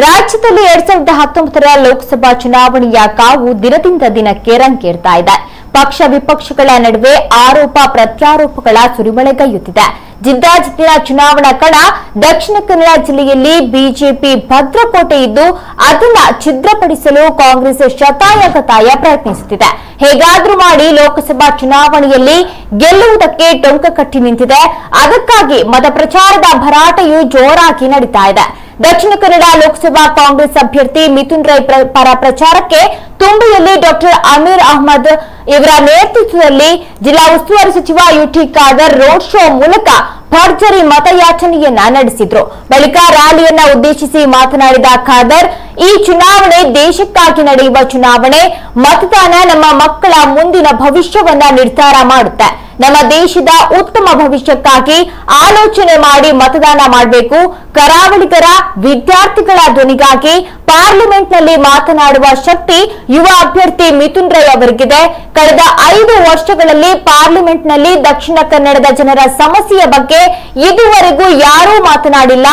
ರಾಜ್ಯದಲ್ಲಿ ಎರಡ್ ಸಾವಿರದ ಹತ್ತೊಂಬತ್ತರ ಲೋಕಸಭಾ ಚುನಾವಣೆಯ ಕಾವು ದಿನದಿಂದ ದಿನಕ್ಕೆ ರಂಗೇರ್ತಾ ಇದೆ. ಪಕ್ಷ ವಿಪಕ್ಷಗಳ ನಡುವೆ ಆರೋಪ ಪ್ರತ್ಯಾರೋಪಗಳ ಸುರಿಮಳೆಗೈಯುತ್ತಿದೆ ಜಿದ್ದಾಜಿದ್ದಿನ ಚುನಾವಣಾ ಕಣ ದಕ್ಷಿಣ ಕನ್ನಡ ಜಿಲ್ಲೆಯಲ್ಲಿ ಬಿಜೆಪಿ ಭದ್ರಕೋಟೆ ಇದ್ದು ಅದನ್ನ ಛಿದ್ರಪಡಿಸಲು ಕಾಂಗ್ರೆಸ್ ಶತಾಯಗತಾಯ ಪ್ರಯತ್ನಿಸುತ್ತಿದೆ. ಹೇಗಾದ್ರೂ ಮಾಡಿ ಲೋಕಸಭಾ ಚುನಾವಣೆಯಲ್ಲಿ ಗೆಲ್ಲುವುದಕ್ಕೆ ಟೊಂಕ ಕಟ್ಟಿ ನಿಂತಿದೆ. ಅದಕ್ಕಾಗಿ ಮತ ಪ್ರಚಾರದ ಭರಾಟೆಯು ಜೋರಾಗಿ ನಡೀತಾ ಇದೆ. ದಕ್ಷಿಣ ಕನ್ನಡ ಲೋಕಸಭಾ ಕಾಂಗ್ರೆಸ್ ಅಭ್ಯರ್ಥಿ ಮಿಥುನ್ ರೈ ಪ್ರ- ಪರ ಪ್ರಚಾರಕ್ಕೆ ತುಂಬಿಯಲ್ಲಿ ಡಾಕ್ಟರ್ ಅಮೀರ್ ಅಹಮದ್ ಇವರ ನೇತೃತ್ವದಲ್ಲಿ ಜಿಲ್ಲಾ ಉಸ್ತುವಾರಿ ಸಚಿವ ಯುಟಿ ಖಾದರ್ ರೋಡ್ ಶೋ ಮೂಲಕ ಭರ್ಜರಿ ಮತಯಾಚನೆಯನ್ನ ನಡೆಸಿದ್ರು. ಬಳಿಕ ರ್ಯಾಲಿಯನ್ನ ಉದ್ದೇಶಿಸಿ ಮಾತನಾಡಿದ ಖಾದರ್, ಈ ಚುನಾವಣೆ ದೇಶಕ್ಕಾಗಿ ನಡೆಯುವ ಚುನಾವಣೆ, ಮತದಾನ ನಮ್ಮ ಮಕ್ಕಳ ಮುಂದಿನ ಭವಿಷ್ಯವನ್ನ ನಿರ್ಧಾರ ಮಾಡುತ್ತೆ. ನಮ್ಮ ದೇಶದ ಉತ್ತಮ ಭವಿಷ್ಯಕ್ಕಾಗಿ ಆಲೋಚನೆ ಮಾಡಿ ಮತದಾನ ಮಾಡಬೇಕು. ಕರಾವಳಿಗರ ವಿದ್ಯಾರ್ಥಿಗಳ ಧ್ವನಿಗಾಗಿ ಪಾರ್ಲಿಮೆಂಟ್ನಲ್ಲಿ ಮಾತನಾಡುವ ಶಕ್ತಿ ಯುವ ಅಭ್ಯರ್ಥಿ ಮಿಥುನ್ ರೈ ಅವರಿಗಿದೆ. ಕಳೆದ ಐದು ವರ್ಷಗಳಲ್ಲಿ ಪಾರ್ಲಿಮೆಂಟ್ನಲ್ಲಿ ದಕ್ಷಿಣ ಕನ್ನಡದ ಜನರ ಸಮಸ್ಯೆಯ ಬಗ್ಗೆ ಇದುವರೆಗೂ ಯಾರೂ ಮಾತನಾಡಿಲ್ಲ.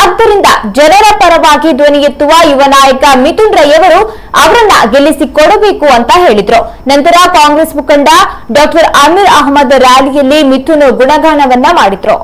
ಆದ್ದರಿಂದ ಜನರ ಪರವಾಗಿ ಧ್ವನಿ ಎತ್ತುವ ಯುವ ನಾಯಕ ಮಿಥುನ್ ರೈ ಅವರು ಅವರನ್ನ ಗೆಲ್ಲಿಸಿಕೊಡಬೇಕು ಅಂತ ಹೇಳಿದ್ರು. ನಂತರ ಕಾಂಗ್ರೆಸ್ ಮುಖಂಡ ಡಾಕ್ಟರ್ ಅಮೀರ್ ಅಹಮದ್ ರ್ಯಾಲಿಯಲ್ಲಿ ಮಿಥುನ್ ಗುಣಗಾನವನ್ನ ಮಾಡಿದ್ರು.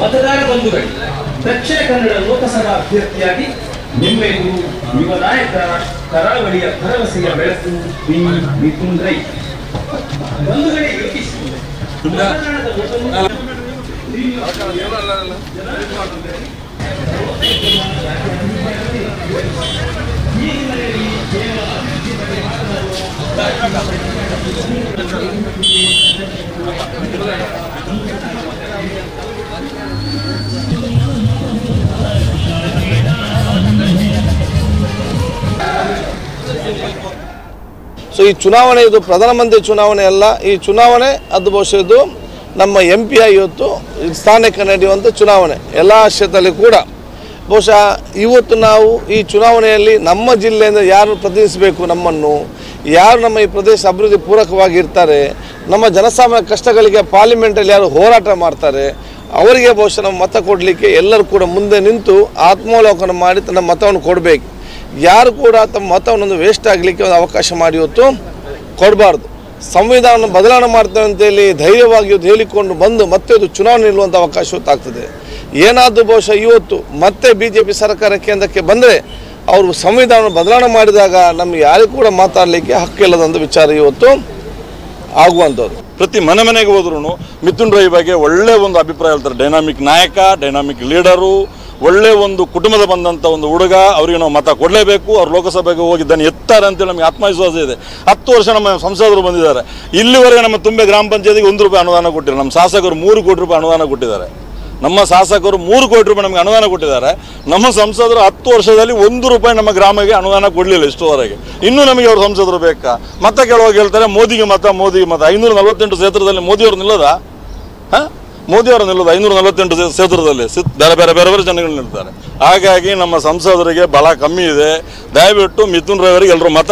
ಮತದಾರ ಬಂಧುಗಳು ದಕ್ಷಿಣ ಕನ್ನಡ ಲೋಕಸಭಾ ಅಭ್ಯರ್ಥಿಯಾಗಿ ನಿಮ್ಮೆದುರು ಯುವ ನಾಯಕ ಕರಾವಳಿಯ ಭರವಸೆಯ ಬೆಳಕು ಬಿ ಮಿಥುನ್ ರೈ. ಬಂಧುಗಳೇ ಯೋಚಿಸಿ. ಮತದಾನದ ಸೊ ಈ ಚುನಾವಣೆ ಇದು ಪ್ರಧಾನಮಂತ್ರಿ ಚುನಾವಣೆ ಅಲ್ಲ. ಈ ಚುನಾವಣೆ, ಅದು ಬಹುಶಃ ನಮ್ಮ ಎಂ ಪಿ ಇವತ್ತು ಸ್ಥಾನಕ್ಕೆ ನಡೆಯುವಂಥ ಚುನಾವಣೆ. ಎಲ್ಲ ಕ್ಷೇತ್ರದಲ್ಲಿ ಕೂಡ. ಬಹುಶಃ ಇವತ್ತು ನಾವು ಈ ಚುನಾವಣೆಯಲ್ಲಿ ನಮ್ಮ ಜಿಲ್ಲೆಯಿಂದ ಯಾರು ಪ್ರತಿನಿಧಿಸಬೇಕು ನಮ್ಮನ್ನು? ಯಾರು ನಮ್ಮ ಈ ಪ್ರದೇಶ ಅಭಿವೃದ್ಧಿ ಪೂರಕವಾಗಿರ್ತಾರೆ ನಮ್ಮ ಜನಸಾಮಾನ್ಯ ಕಷ್ಟಗಳಿಗೆ ಪಾರ್ಲಿಮೆಂಟಲ್ಲಿ ಯಾರು ಹೋರಾಟ ಮಾಡ್ತಾರೆ? ಅವರಿಗೆ ಬಹುಶಃ ನಾವು ಮತ ಕೊಡಲಿಕ್ಕೆ ಎಲ್ಲರೂ ಕೂಡ ಮುಂದೆ ನಿಂತು ಆತ್ಮಾವಲೋಕನ ಮಾಡಿ ತನ್ನ ಮತವನ್ನು ಕೊಡಬೇಕು. ಯಾರು ಕೂಡ ತಮ್ಮ ಮತವನ್ನು ವೇಸ್ಟ್ ಆಗಲಿಕ್ಕೆ ಒಂದು ಅವಕಾಶ ಮಾಡಿ ಇವತ್ತು ಕೊಡಬಾರ್ದು. ಸಂವಿಧಾನ ಬದಲಾವಣೆ ಮಾಡ್ತೇವೆ ಅಂತೇಳಿ ಧೈರ್ಯವಾಗಿ ಇವತ್ತು ಹೇಳಿಕೊಂಡು ಬಂದು ಮತ್ತೆ ಅದು ಚುನಾವಣೆ ನಿಲ್ಲುವಂಥ ಅವಕಾಶ ಇವತ್ತಾಗ್ತದೆ ಏನಾದರೂ ಬಹುಶಃ ಇವತ್ತು ಮತ್ತೆ ಬಿ ಜೆ ಪಿ ಸರ್ಕಾರ ಕೇಂದ್ರಕ್ಕೆ ಬಂದರೆ ಅವರು ಸಂವಿಧಾನ ಬದಲಾವಣೆ ಮಾಡಿದಾಗ ನಮ್ಗೆ ಯಾರಿಗೂ ಕೂಡ ಮಾತಾಡಲಿಕ್ಕೆ ಹಕ್ಕಿಲ್ಲದಂಥ ವಿಚಾರ ಇವತ್ತು ಆಗುವಂಥದ್ದು. ಪ್ರತಿ ಮನೆ ಮನೆಗೆ ಹೋದ್ರು ಮಿಥುನ್ ರೈ ಬಗ್ಗೆ ಒಳ್ಳೆ ಒಂದು ಅಭಿಪ್ರಾಯ ಹೇಳ್ತಾರೆ. ಡೈನಾಮಿಕ್ ನಾಯಕ ಡೈನಾಮಿಕ್ ಲೀಡರು ಒಳ್ಳೆ ಒಂದು ಕುಟುಂಬದ ಬಂದಂಥ ಒಂದು ಹುಡುಗ, ಅವರಿಗೆ ನಾವು ಮತ ಕೊಡಲೇಬೇಕು, ಅವ್ರು ಲೋಕಸಭೆಗೆ ಹೋಗಿದ್ದಾನೆ ಎತ್ತಾರೆ ಅಂತೇಳಿ ನಮಗೆ ಆತ್ಮವಿಶ್ವಾಸ ಇದೆ. ಹತ್ತು ವರ್ಷ ನಮ್ಮ ಸಂಸದರು ಬಂದಿದ್ದಾರೆ. ಇಲ್ಲಿವರೆಗೆ ನಮ್ಮ ತುಂಬೆ ಗ್ರಾಮ ಪಂಚಾಯತಿಗೆ ಒಂದು ರೂಪಾಯಿ ಅನುದಾನ ಕೊಟ್ಟಿಲ್ಲ. ನಮ್ಮ ಶಾಸಕರು ಮೂರು ಕೋಟಿ ರೂಪಾಯಿ ಅನುದಾನ ಕೊಟ್ಟಿದ್ದಾರೆ. ನಮ್ಮ ಶಾಸಕರು ಮೂರು ಕೋಟಿ ರೂಪಾಯಿ ನಮಗೆ ಅನುದಾನ ಕೊಟ್ಟಿದ್ದಾರೆ. ನಮ್ಮ ಸಂಸದರು ಹತ್ತು ವರ್ಷದಲ್ಲಿ ಒಂದು ರೂಪಾಯಿ ನಮ್ಮ ಗ್ರಾಮಕ್ಕೆ ಅನುದಾನ ಕೊಡಲಿಲ್ಲ ಇಷ್ಟುವರೆಗೆ. ಇನ್ನೂ ನಮಗೆ ಅವರು ಸಂಸದರು ಬೇಕಾ? ಮತ್ತೆ ಕೆಲವಾಗ ಹೇಳ್ತಾರೆ, ಮೋದಿಗೆ ಮತ ಮೋದಿಗೆ ಮತ. ಐನೂರ ನಲವತ್ತೆಂಟು ಕ್ಷೇತ್ರದಲ್ಲಿ ಮೋದಿಯವರು ನಿಲ್ಲದ? ಮೋದಿಯವರು ನಿಲ್ಲೋದು ಐನೂರ ನಲವತ್ತೆಂಟು ಕ್ಷೇ- ಕ್ಷೇತ್ರದಲ್ಲಿ ಸಿತ್ ಬೇರೆ ಬೇರೆ ಬೇರೆ ಬೇರೆ ಜನಗಳು ನಿಲ್ತಾರೆ ಹಾಗಾಗಿ ನಮ್ಮ ಸಂಸದರಿಗೆ ಬಲ ಕಮ್ಮಿ ಇದೆ. ದಯವಿಟ್ಟು ಮಿಥುನ್ ರವರಿಗೆ ಎಲ್ಲರೂ ಮತ